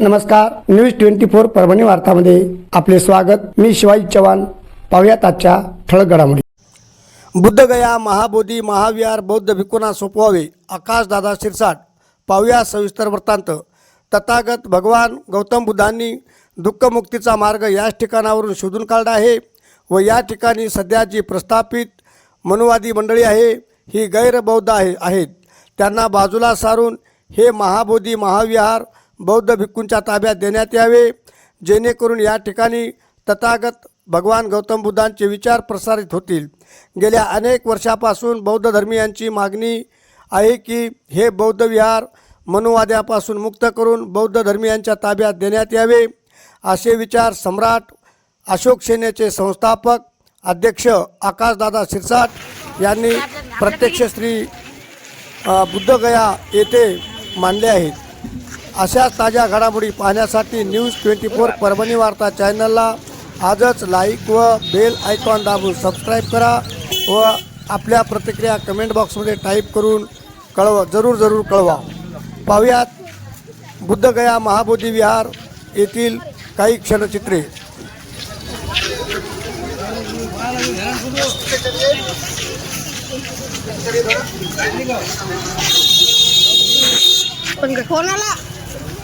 नमस्कार news twenty four Parbhani वार्तामध्ये आपले स्वागत. मी शिवाजी चव्हाण. पाहुयात आजच्या ठळक घडामोडी. बुद्धगया महाबोधी महाविहार बौद्ध भिक्खूंना सोपवावे आकाशदादा शिरसाट. पाहुया सविस्तर वृत्तांत. तथागत भगवान गौतम बुद्धांनी दुःखमुक्तीचा मार्ग याच ठिकाणावरून शोधून काढला आहे व या ठिकाणी सध्या जी प्रस्थापित मनुवादी मंडळी आहे ही गैरबौद्ध आहे आहेत. त्यांना बाजूला सारून हे महाबोधी महाविहार बौद्ध भिक्खूंच्या ताब्यात देण्यात यावे जेणेकरून या ठिकाणी तथागत भगवान गौतम बुद्धांचे विचार प्रसारित होतील. गेल्या अनेक वर्षापासून बौद्ध धर्मीयांची मागणी आहे की हे बौद्ध विहार मनुवाद्यापासून मुक्त करून बौद्ध धर्मीयांच्या ताब्यात देण्यात यावे असे विचार सम्राट अशोक सेनेचे संस्थापक अध्यक्ष आकाशदादा शिरसाट यांनी प्रत्यक्ष श्री बुद्धगया येथे मांडले आहेत. अशाच ताज्या घडामोडी पाहण्यासाठी न्यूज ट्वेंटी फोर परभणी वार्ता चॅनलला आजच लाईक व बेल आयकॉन दाबून सबस्क्राईब करा व आपल्या प्रतिक्रिया कमेंट बॉक्समध्ये टाईप करून कळवा जरूर जरूर कळवा. पाहुयात बुद्धगया महाबोधी विहार येथील काही क्षणचित्रे. कोणाला?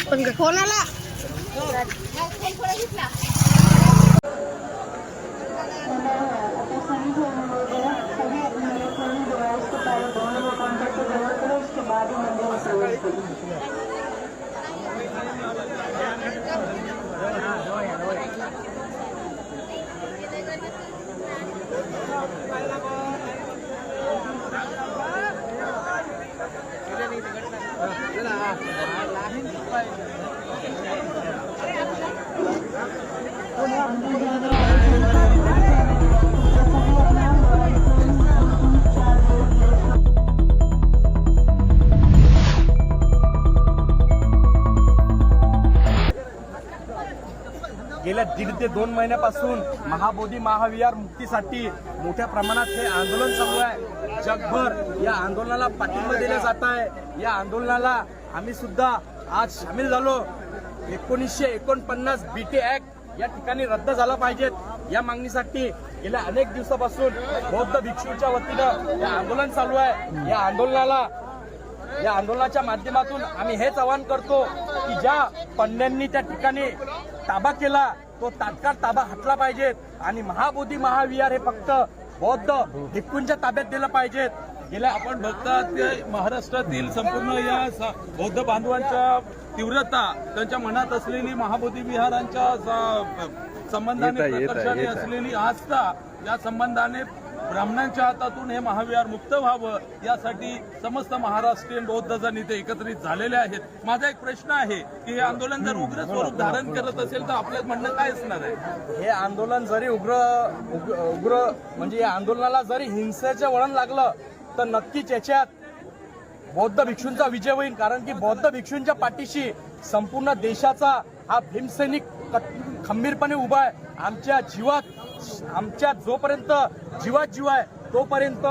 आपल्याकडे कोणाला गेल्या दीड ते दोन महिन्यापासून महाबोधी महाविहार मुक्तीसाठी मोठ्या प्रमाणात हे आंदोलन चालू आहे. जगभर या आंदोलनाला पाठिंबा दिला जात आहे. या आंदोलनाला आम्ही सुद्धा आज सामील झालो. एकोणीसशे एकोणपन्नास बी टी ऍक्ट या ठिकाणी रद्द झाला पाहिजेत या मागणीसाठी गेल्या अनेक दिवसापासून बौद्ध भिक्षूच्या वतीनं हे आंदोलन चालू आहे. या आंदोलनाला या आंदोलनाच्या माध्यमातून आम्ही हेच आवाहन करतो की ज्या पंड्यांनी त्या ठिकाणी ताबा केला तो तात्काळ ताबा हटला पाहिजेत आणि महाबोधी महाविहार हे फक्त बौद्ध भिक्कूंच्या ताब्यात दिलं पाहिजेत गेल्या आपण बघता ते महाराष्ट्रातील संपूर्ण या स- बौद्ध बांधवांच्या तीव्रता त्यांच्या मनात असलेली महाबोधी विहारांच्या संबंधाने प्रकर्षाने असलेली आस्था या संबंधाने ब्राह्मणांच्या हातातून हे महाविहार मुक्त व्हावं यासाठी समस्त महाराष्ट्रीयन बौद्ध जण इथे एकत्रित झालेले आहेत. माझा एक प्रश्न आहे की हे आंदोलन जर उग्र स्वरूप धारण करत असेल तर आपलं म्हणणं काय असणार आहे? हे आंदोलन जरी उग्र उग्र म्हणजे या आंदोलनाला जरी हिंसेचं वळण लागलं तर नक्कीच याच्यात बौद्ध भिक्षूंचा विजय होईल कारण की बौद्ध भिक्षूंच्या पाठीशी संपूर्ण देशाचा हा भीमसैनिक खंबीरपणे उभा आहे. आमच्या जीवात आमच्या जोपर्यंत जीवात जीव आहे तोपर्यंत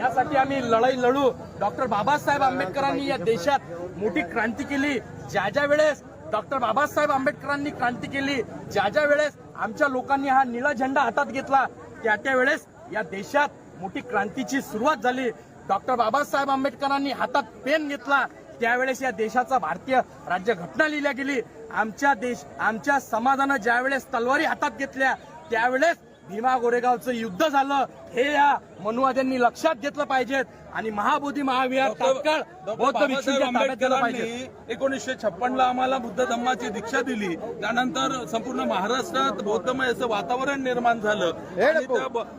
यासाठी आम्ही लढाई लढू. डॉक्टर बाबासाहेब आंबेडकरांनी या देशात मोठी क्रांती केली. ज्या ज्या वेळेस डॉक्टर बाबासाहेब आंबेडकरांनी क्रांती केली ज्या ज्या वेळेस आमच्या लोकांनी हा निळा झेंडा हातात घेतला त्या त्या वेळेस या देशात मोठी क्रांतीची सुरुवात झाली. डॉक्टर बाबासाहेब आंबेडकरांनी हातात पेन घेतला. त्यावेळेस या देशाचा भारतीय राज्य घटना लिहिल्या गेली. आमच्या देश आमच्या समाजानं ज्यावेळेस तलवारी हातात घेतल्या त्यावेळेस भीमा गोरेगावचं युद्ध झालं. हे या मनुवाद्यांनी लक्षात घेतलं पाहिजेत आणि महाबोधी महाविहार तात्काळ बौद्ध पाहिजे आंबेडकरांनी एकोणीसशे छप्पनला आम्हाला बुद्ध धम्माची दीक्षा दिली. त्यानंतर संपूर्ण महाराष्ट्रात बौद्धमय असं वातावरण निर्माण झालं.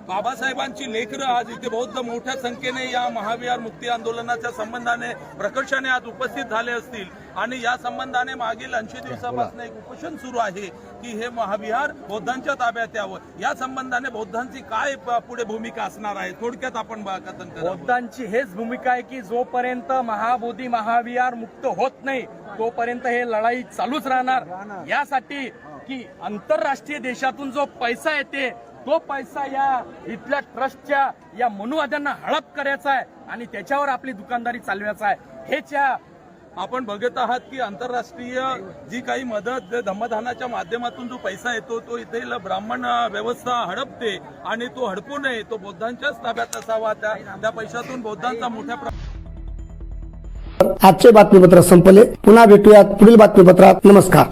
बाबासाहेबांची लेकरं आज इथे बौद्ध मोठ्या संख्येने या महाविहार मुक्ती आंदोलनाच्या संबंधाने प्रकर्षाने आज उपस्थित झाले असतील. आणि या संबंधाने मागील ऐंशी दिवसापासून एक उपोषण सुरू आहे की हे महाविहार बौद्धांच्या ताब्यात यावं. या संबंधाने बौद्धांची काय पुढे भूमिका असणार आहे. थोडक्यात आपण बा- कथन करा. बौद्धांची हेच भूमिका आहे की जोपर्यंत महाबोधी महाविहार मुक्त होत नाही तोपर्यंत हे लढाई चालूच राहणार. यासाठी की आंतरराष्ट्रीय देशातून जो पैसा येते तो पैसा या इथल्या ट्रस्टच्या या मनुवाद्यांना हडप करायचा आहे आणि त्याच्यावर आपली दुकानदारी चालवायचा आहे. हेच या आपण बघत आहात की आंतरराष्ट्रीय जी काही मदत जे धम्मदानाच्या माध्यमातून जो पैसा येतो तो इथे ब्राह्मण व्यवस्था हडपते आणि तो हडपू नये तो बौद्धांच्याच ताब्यात असावा. त्या पैशातून बौद्धांचा मोठ्या आजचे बातमीपत्र संपले. पुन्हा भेटूयात पुढील बातमीपत्रात. नमस्कार.